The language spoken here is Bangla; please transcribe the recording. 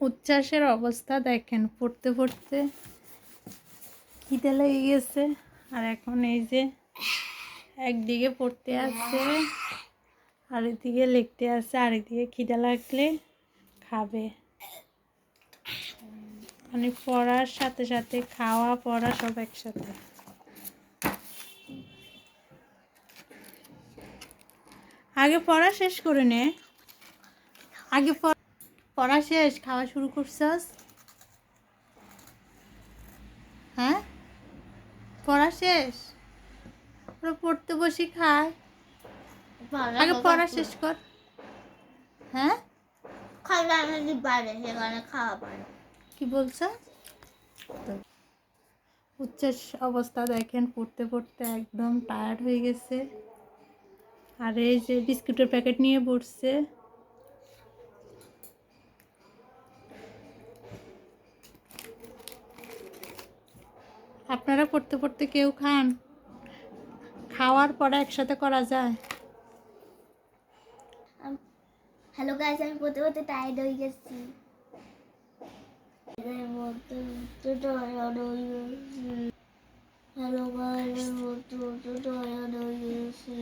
উচ্ছ্বাসের অবস্থা দেখেন, পড়তে পড়তে খিদে লেগে গেছে। আর এখন এই যে একদিকে পড়তে আছে আর এদিকে লিখতে আসছে আর এদিকে খিদে লাগলে খাবে। মানে পড়ার সাথে সাথে খাওয়া, পড়া সব একসাথে। আগে পড়া শেষ করে নে। আগে প- পড়া শেষ খাওয়া শুরু করছস? হ্যাঁ? পড়া শেষ? ওরা পড়তে বসি খায়। আগে পড়া শেষ কর। হ্যাঁ? খাওয়া পারে সেখানে খাওয়া পারে কি বলছ? উচ্চাস অবস্থা দেখেন পড়তে পড়তে একদম টায়ার্ড হয়ে গেছে। আর এই যে বিস্কুটের প্যাকেট নিয়ে পড়ছে আপনারা পড়তে পড়তে কেউ খান। খাওয়ার পরে একসাথে করা যায়। হ্যালো গাইস আমি পড়তে পড়তে টায়ার্ড হয়ে গেছি। হ্যালো গাইস পড়তে পড়তে টায়ার্ড হয়ে গেছি।